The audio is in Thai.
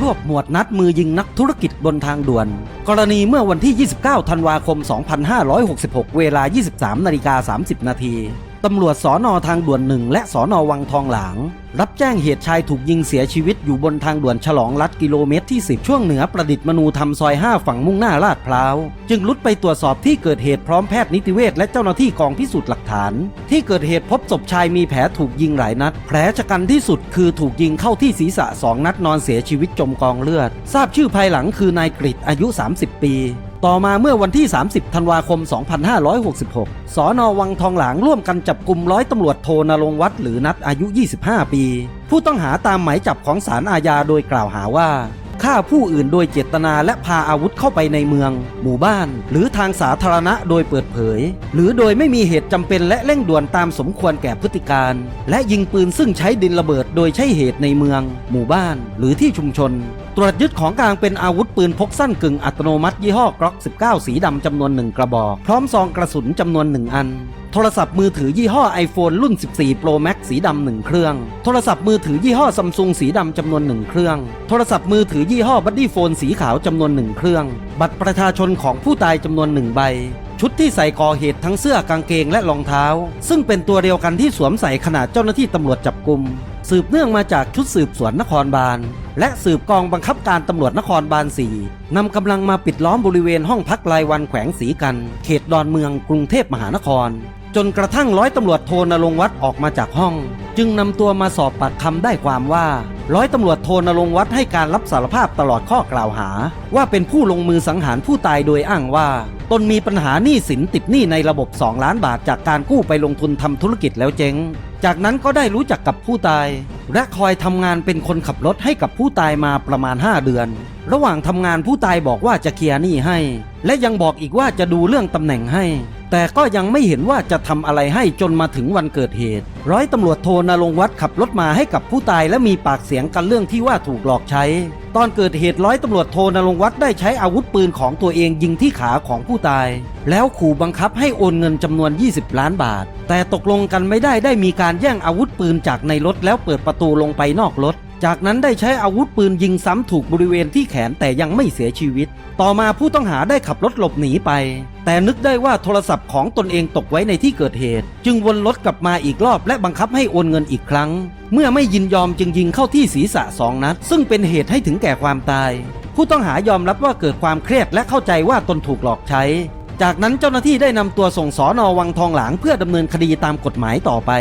รวบหมวดนัดมือยิงนักธุรกิจบนทางด่วน กรณีเมื่อวันที่ 29 ธันวาคม 2566 เวลา 23 นาฬิกา 30 นาที ตำรวจสอนอทางด่วนหนึ่งและสอนอวังทองหลาง รับแจ้งเหตุชายถูกยิงเสียชีวิตอยู่บนทางด่วนฉลองรัฐกิโลเมตรที่ 10 ช่วงเหนือประดิษฐ์มนูธรรมซอย 5 ฝั่งมุ่งหน้าลาดพร้าว จึงรุดไปตรวจสอบที่เกิดเหตุพร้อมแพทย์นิติเวชและเจ้าหน้าที่กองพิสูจน์หลักฐาน ที่เกิดเหตุพบศพชายมีแผลถูกยิงหลายนัด แผลชะกันที่สุดคือถูกยิงเข้าที่ศีรษะสองนัดนอนเสียชีวิตจมกองเลือด ทราบชื่อภายหลังคือนายกริตอายุ 30 ปี ต่อมาเมื่อวันที่ 30 ธันวาคม 2566 สอนอวังทองหลางร่วมกันจับกลุ่มร้อยตำรวจโทนรงวัดหรือนัดอายุ 25 ปี ผู้ต้องหาตามหมายจับของศาลอาญาโดยกล่าวหาว่าฆ่าผู้อื่นโดยเจตนาและพาอาวุธเข้าไปในเมือง หมู่บ้าน หรือทางสาธารณะโดยเปิดเผย หรือโดยไม่มีเหตุจำเป็นและเร่งด่วนตามสมควรแก่พฤติการ และยิงปืนซึ่งใช้ดินระเบิดโดยใช้เหตุในเมือง หมู่บ้าน หรือที่ชุมชน รวจยึดของกลางเป็นอาวุธปืนพกสั้นกึ่งอัตโนมัติยี่ห้อกล็อก 19 สีดำจำนวนหนึ่งกระบอก พร้อมซองกระสุนจำนวนหนึ่งอัน โทรศัพท์มือถือยี่ห้อ iPhone รุ่น 14 Pro Max สีดำหนึ่งเครื่อง โทรศัพท์มือถือยี่ห้อซัมซุงสีดำจำนวนหนึ่งเครื่อง โทรศัพท์มือถือยี่ห้อบัดดี้โฟนสีขาวจำนวนหนึ่งเครื่อง บัตรประชาชนของผู้ตายจำนวนหนึ่งใบ ชุดที่ใส่ก่อเหตุทั้งเสื้อกางเกงและรองเท้า ซึ่งเป็นตัวเดียวกันที่สวมใส่ขณะเจ้าหน้าที่ตำรวจจับกลุ่มสืบเนื่องมาจากชุดสืบสวนนครบาล และสืบกองบังคับการตำรวจนครบาล 4นำกำลังมาปิดล้อมบริเวณห้องพักรายวันแขวงสีกัน เขตดอนเมืองกรุงเทพมหานคร จนกระทั่งร้อยตำรวจโทนรงวัดออกมาจากห้อง จึงนำตัวมาสอบปากคำได้ความว่า ร้อยตำรวจโทนรงวัดให้การรับสารภาพตลอดข้อกล่าวหา ว่าเป็นผู้ลงมือสังหารผู้ตายโดยอ้างว่า ตนมีปัญหาหนี้สินติดหนี้ในระบบ 2 ล้านบาทจากการกู้ไปลงทุนทำธุรกิจแล้วเจ๊ง จากนั้นก็ได้รู้จักกับผู้ตาย และคอยทำงานเป็นคนขับรถให้กับผู้ตายมาประมาณ 5 เดือน ระหว่างทำงานผู้ตายบอกว่าจะเคลียร์หนี้ให้ และยังบอกอีกว่าจะดูเรื่องตำแหน่งให้ แต่ก็ยังไม่เห็นว่าจะทำอะไรให้จนมาถึงวันเกิดเหตุ ร้อยตำรวจโทนรงวัดขับรถมาให้กับผู้ตายและมีปากเสียงกันเรื่องที่ว่าถูกหลอกใช้ ตอนเกิดเหตุร้อยตำรวจโทนรงวัดได้ใช้อาวุธปืนของตัวเองยิงที่ขาของผู้ตาย แล้วขู่บังคับให้โอนเงินจำนวน 20 ล้านบาท แต่ตกลงกันไม่ได้ได้มีการแย่งอาวุธปืนจากในรถแล้วเปิดประตูลงไปนอกรถ จากนั้นได้ใช้อาวุธปืนยิงซ้ำถูกบริเวณที่แขนแต่ยังไม่เสียชีวิต ต่อมาผู้ต้องหาได้ขับรถหลบหนีไป แต่นึกได้ว่าโทรศัพท์ของตนเองตกไว้ในที่เกิดเหตุ จึงวนรถกลับมาอีกรอบและบังคับให้โอนเงินอีกครั้ง เมื่อไม่ยินยอมจึงยิงเข้าที่ศีรษะสองนัด ซึ่งเป็นเหตุให้ถึงแก่ความตาย ผู้ต้องหายอมรับว่าเกิดความเครียดและเข้าใจว่าตนถูกหลอกใช้ จากนั้นเจ้าหน้าที่ได้นำตัวส่งสอนอวังทองหลางเพื่อดำเนินคดีตามกฎหมายต่อไป